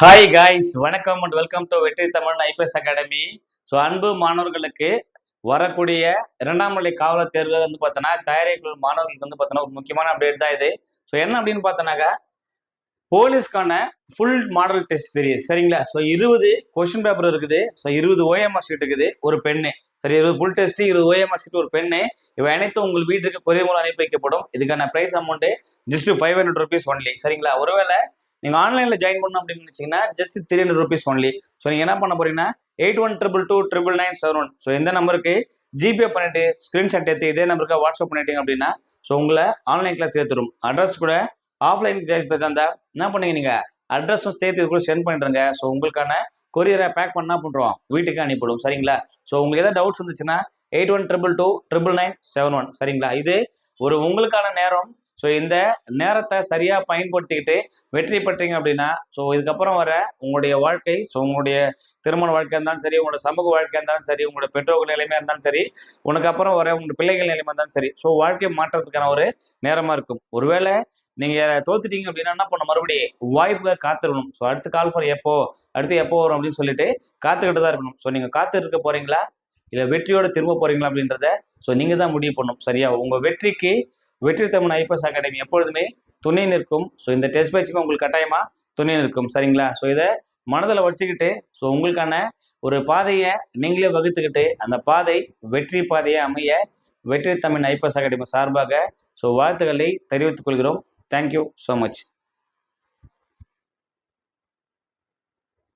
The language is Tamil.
ஹாய் காய்ஸ் வணக்கம் and welcome to Vetri Tamil IPS academy. So அன்பு மாணவர்களுக்கு வரக்கூடிய இரண்டாம் நிலை காவலர் தேர்வுகள் வந்து பார்த்தோன்னா தயாரிப்பு மாணவர்களுக்கு வந்து பார்த்தோன்னா ஒரு முக்கியமான அப்டேட் தான் இது. ஸோ என்ன அப்படின்னு பார்த்தோன்னாக்கா போலீஸ்க்கான ஃபுல் மாடல் டெஸ்ட் சீரீஸ் சரிங்களா? ஸோ இருபது கொஷின் பேப்பர் இருக்குது. ஸோ இருபது ஓஎம்ஆர் ஷீட் இருக்குது ஒரு பெண்ணு சரி இருபது ஃபுல் டெஸ்ட் இருபது ஓஎம்ஆர் ஷீட் ஒரு பெண்ணு இவை அனைத்தும் உங்கள் வீட்டுக்கு கொரியர் மூலம் அனுப்பி வைக்கப்படும். இதுக்கான price amount just five hundred rupees only சரிங்களா? ஒருவேளை நீங்கள் ஆன்லைனில் ஜாயின் பண்ணணும் அப்படின்னு நினச்சிங்கன்னா just three hundred rupees only so நீங்கள் என்ன பண்ண போறீங்கன்னா eight one triple two triple nine seven one so இந்த நம்பருக்கு ஜிபே பண்ணிட்டு ஸ்க்ரீன்ஷாட் எடுத்து இதே நம்பருக்கு வாட்ஸ்அப் பண்ணிட்டீங்க அப்படின்னா ஸோ உங்களை ஆன்லைன் கிளாஸ் சேர்த்துரும் அட்ரஸ் கூட ஆஃப்லைன் ஜாய்ஸ் பேச இருந்தால் என்ன பண்ணீங்க நீங்கள் அட்ரஸும் சேர்த்து இது கூட சென்ட் பண்ணிடுங்க ஸோ உங்களுக்கான கொரியரை பேக் பண்ணால் பண்ணுறோம் வீட்டுக்கு அனுப்பிவிடும். சரிங்களா? ஸோ உங்களுக்கு ஏதாவது டவுட்ஸ் இருந்துச்சுன்னா eight one triple two triple nine seven one சரிங்களா? இது ஒரு உங்களுக்கான நேரம். ஸோ இந்த நேரத்தை சரியாக பயன்படுத்திக்கிட்டு வெற்றி பெற்றீங்க அப்படின்னா ஸோ இதுக்கப்புறம் வர உங்களுடைய வாழ்க்கை ஸோ உங்களுடைய திருமண வாழ்க்கையாக இருந்தாலும் சரி உங்களோட சமூக வாழ்க்கையாக இருந்தாலும் சரி உங்களோட பெற்றோர்கள் நிலைமையாக இருந்தாலும் சரி உனக்கு அப்புறம் வர உங்களோட பிள்ளைகள் நிலைமை இருந்தாலும் சரி ஸோ வாழ்க்கை மாற்றத்துக்கான ஒரு நேரமாக இருக்கும். ஒருவேளை நீங்கள் தோத்துட்டீங்க அப்படின்னா என்ன பண்ண மறுபடியும் வாய்ப்பை காத்திருக்கணும். ஸோ அடுத்து கால் ஃபார் எப்போ அடுத்து எப்போ வரும் அப்படின்னு சொல்லிட்டு காத்துக்கிட்டு தான் இருக்கணும். ஸோ நீங்கள் காத்து இருக்க போகிறீங்களா இல்லை வெற்றியோட திரும்ப போகிறீங்களா அப்படின்றத ஸோ நீங்கள் தான் முடிவு பண்ணணும். சரியா? உங்கள் வெற்றிக்கு வெற்றி தமிழ் ஐபிஎஸ் அகாடமி எப்பொழுதுமே துணை நிற்கும். ஸோ இந்த டெஸ்ட் பேச்சுமே உங்களுக்கு கட்டாயமாக துணை நிற்கும். சரிங்களா? ஸோ இதை மனதில் வச்சுக்கிட்டு ஸோ உங்களுக்கான ஒரு பாதையை நீங்களே வகுத்துக்கிட்டு அந்த பாதை வெற்றி பாதையை அமைய வெற்றி தமிழ் ஐபிஎஸ் அகாடமி சார்பாக ஸோ வாழ்த்துக்களை தெரிவித்துக் கொள்கிறோம். Thank you so much